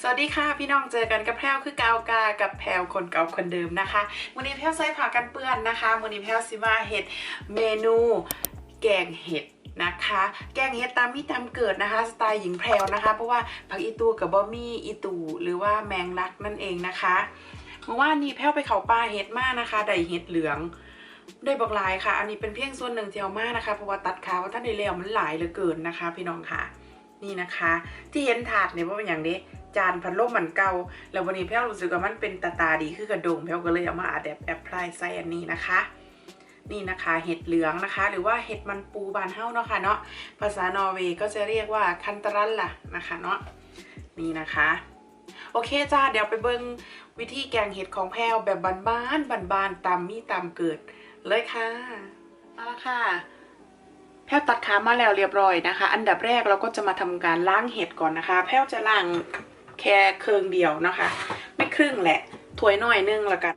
สวัสดีค่ะพี่น้องเจอกันกับแพรวคือเกากากับแพรวคนเก่าคนเดิมนะคะวันนี้แพรวใส่ผ้ากันเปื้อนนะคะวันนี้แพรวสิมาเห็ดเมนูแกงเห็ดนะคะ แกงเห็ดตามมีตามเกิดนะคะ สไตล์หญิงแพรวนะคะ เพราะว่าผักอีตูกับบะมี่อีตูหรือว่าแมงลักนั่นเองนะคะเมื่อวานนี้แพรวไปเขาป่าเห็ดมากนะคะได้เห็ดเหลืองได้บอกหลายค่ะ อันนี้เป็นเพียงส่วนหนึ่งเที่เอามานะคะเพราะว่าตัดขาว่าท่านได้แล้วมันหลายเหลือเกินนะคะ พี่น้องค่ะ นี่นะคะ ที่เห็นถาดเนี่ยว่าเป็นอย่างนี้ จานพัดลมมันเก่าแล้ววันนี้แพ้วรู้สึกว่ามันเป็นตาตาดีคือกระดงแพ้วก็เลยเอามาอาแดปแอปพลายใส่อันนี้นะคะ นี่นะคะ เห็ดเหลืองนะคะ หรือว่าเห็ดมันปูบานเฮ้าเนาะค่ะเนาะภาษานอร์เวย์ก็จะเรียกว่าคันตรันล่ะนะคะเนาะนี่นะคะโอเคจ้าเดี๋ยวไปเบิ้งวิธีแกงเห็ดของแพรวแบบบานๆบานๆตามมีตามเกิดเลยค่ะเอาละค่ะแพ้วตัดขามาแล้วเรียบร้อยนะคะ อันดับแรกเราก็จะมาทำการล้างเห็ดก่อนนะคะ แพ้วจะล้าง แค่เครื่องเดียวนะคะ ไม่ครึ่งแหละถ้วยน้อยนึงละกัน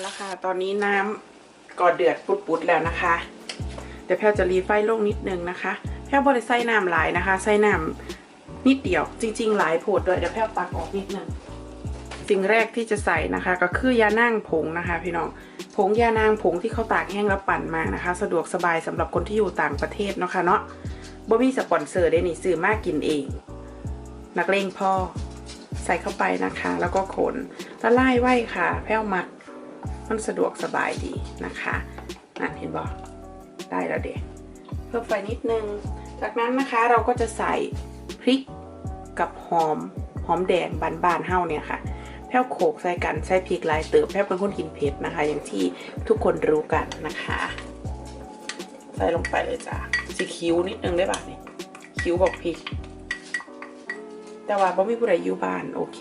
เอาละค่ะ ตอนนี้น้ำก็เดือดปุดๆแล้วนะคะ เดี๋ยวแพรจะรีไฟลงนิดนึงนะคะ แพรบริใส่น้ำหลายนะคะใส่น้ำนิดเดียว จริง ๆ หลายโผดด้วย เดี๋ยวแพรตักออกนิดนึง สิ่งแรกที่จะใส่นะคะ ก็คือยานั่งผงนะคะ พี่น้อง ผงยานางผงที่เขาตากแห้งแล้วปั่นมานะคะ สะดวกสบายสำหรับคนที่อยู่ต่างประเทศเนาะค่ะเนาะบ่มีสปอนเซอร์ได้นี่ซื้อมากกินเอง นักเลงพ่อใส่เข้าไปนะคะ แล้วก็คนละลายไว้ค่ะ แพ้วมัก มันสะดวกสบายดีนะคะนั่นเห็นบอกได้แล้วเด็กเพิ่มไฟนิดนึง จากนั้นนะคะเราก็จะใส่พริกกับหอมหอมแดงบานๆเฮ้าเนี่ยค่ะแพ้วโขกใส่กันใส่พริกลายเติมแพ้วเป็นคนกินเผ็ดนะคะ อย่างที่ทุกคนรู้กันนะคะ ใส่ลงไปเลยจ้ะสีคิ้วนิดนึงได้ป่ะนี่คิ้วบอกพริก แต่ว่าบ่มีผู้ใดอยู่บ้านโอเค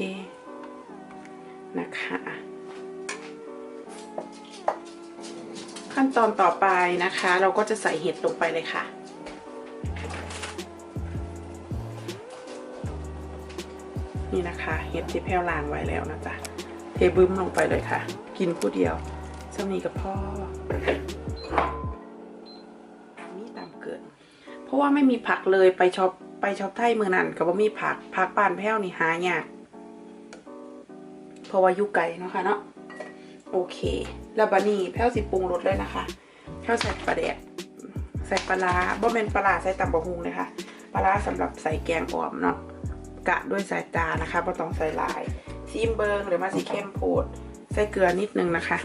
นะคะ ขั้นตอนต่อไปนะคะ เราก็จะใส่เห็ดลงไปเลยค่ะ นี่นะคะเห็ดที่แพรวลางไว้แล้วนะจ๊ะเทบึ้มลงไปเลยค่ะ กินผู้เดียวสามีกับพ่อนี่ตามเกิด เพราะว่าไม่มีผักเลยไปช็อปไปช็อปไทยมือนั่นก็บ่มีผักผักบ้านแพ้วนี่หายากเพราะว่ายุไก่เนาะค่ะเนาะ โอเค แล้วบานี่แพ้วสิปรุงรสเลยนะคะแพ้วใส่ปลาแดกใส่ปลาร้าบ่เป็นปลาร้าใส่ตำบะฮุงเลยค่ะปลาร้าสำหรับใส่แกงอ่อมเนาะกะด้วยสายตานะคะบ่ต้องใส่ลายซีมเบิงหรือมาสีเข้มโพดใส่เกลือนิดนึงนะคะ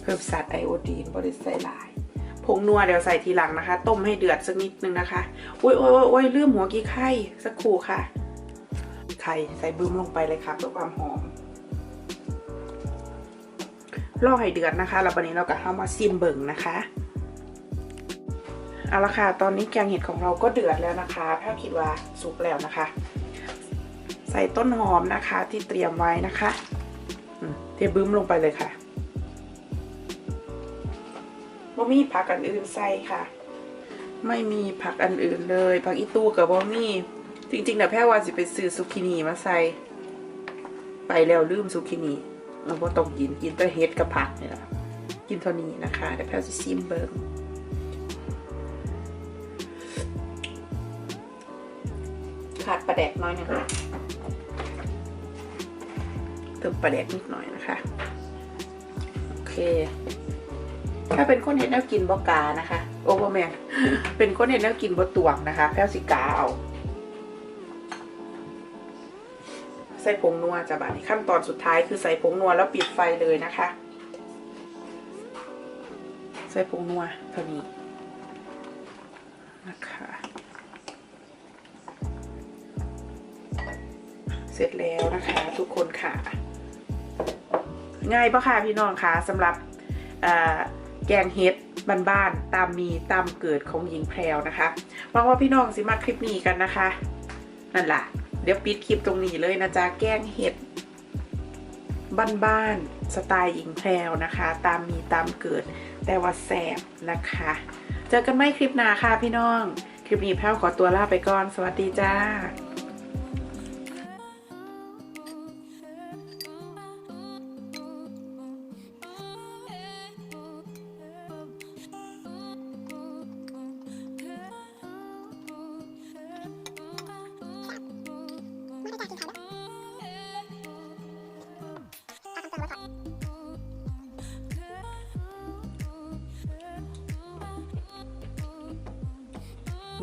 เพิ่มสารไอโอดีนบริใส่ลายผงนัวเดี๋ยวใส่ทีหลังนะคะ ต้มให้เดือดสักนิดนึงนะคะอ้ยโอ้ยโอ้ยโอ้ยลืมหัวกี่ไข่สักครู่ค่ะ ไข่ใส่บึ้มลงไปเลยค่ะเพื่อความหอม รอให้เดือดนะคะ แล้ววันนี้เราก็เข้ามาซิมเบิ่งนะคะเอาละค่ะ ตอนนี้แกงเห็ดของเราก็เดือดแล้วนะคะแพทย์คิดว่าสุกแล้วนะคะ ใส่ต้นหอมนะคะที่เตรียมไว้นะคะเทบึ้มลงไปเลยค่ะบ่มีผักอันอื่นใส่ค่ะ ไม่มีผักอันอื่นเลยผักอีตูกับบ่มีจริงๆแต่แพรว่าสิไปซื้อซุกินีมาใส่ ไปแล้วลืมซุกินี เราบ่ต้องกินกินแต่เฮ็ดกับผักเนี่ยแหละกินเท่านี้นะคะเดี๋ยวแพรจะซิมเบิร์ขาดปลาแดกน้อยหนึงค่ะเติมปลาแดกนิดหน่อยนะคะโอเค ถ้าเป็นคนเห็นแล้วกินบอกกานะคะ โอเวอร์แมนเป็นคนเห็นแล้วกินบะตวงนะคะ แพ้วสิกาเอา ใส่ผงนัวจะบาดนี้ขั้นตอนสุดท้ายคือใส่ผงนัวแล้วปิดไฟเลยนะคะ ใส่ผงนัวเท่านี้นะคะเสร็จแล้วนะคะทุกคนค่ะ ง่ายปะค่ะพี่น้องคะสำหรับแกงเฮ็ดบ้านๆตามมีตามเกิดของหญิงแพรวนะคะหวังว่าพี่น้องสิมาคลิปนี้กันนะคะ นั่นแหละ เดี๋ยวปิดคลิปตรงนี้เลยนะจ๊ะ แกงเห็ด บ้านๆสไตล์หญิงแพรวนะคะ ตามมีตามเกิด แต่ว่าแสบนะคะ เจอกันไม่คลิปหน้าค่ะพี่น้อง คลิปนี้แพรวขอตัวลาไปก่อน สวัสดีจ้า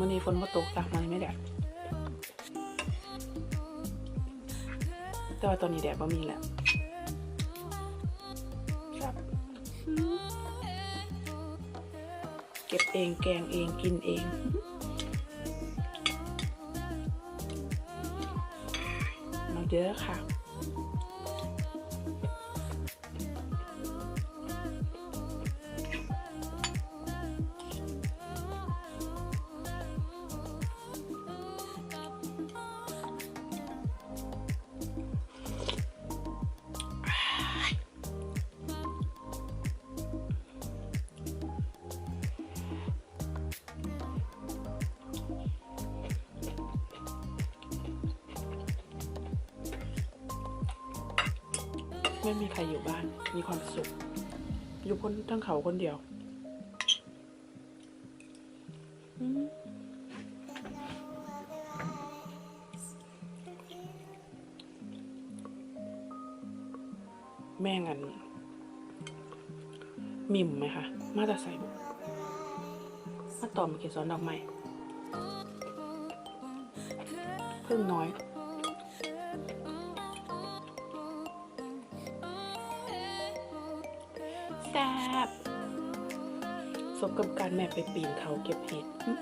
มันนี้ฝนมาตกจากมันไม่แดดแต่ว่าตอนนี้แดดบ่มีแล้วครับ เก็บเองแกงเองกินเองมาเยอะค่ะ ไม่มีใครอยู่บ้าน มีความสุข อยู่คนทั้งเขาคนเดียวแม่งันมิมไหมคะ มาแต่ใส่มาต่อมาเกสรดอกไม้เพิ่งน้อย แซ่บสมกับการแม่ไปปีนเขาเก็บเห็ดหึ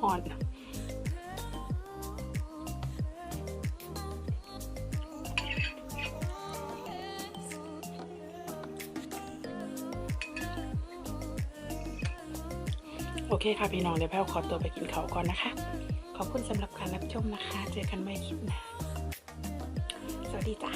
หอน โอเคค่ะพี่น้องเดี๋ยวแพลขอตัวไปกินข้าวก่อนนะคะ ขอบคุณสำหรับการรับชมนะคะ เจอกันใหม่คลิปหน้าสวัสดีจ้า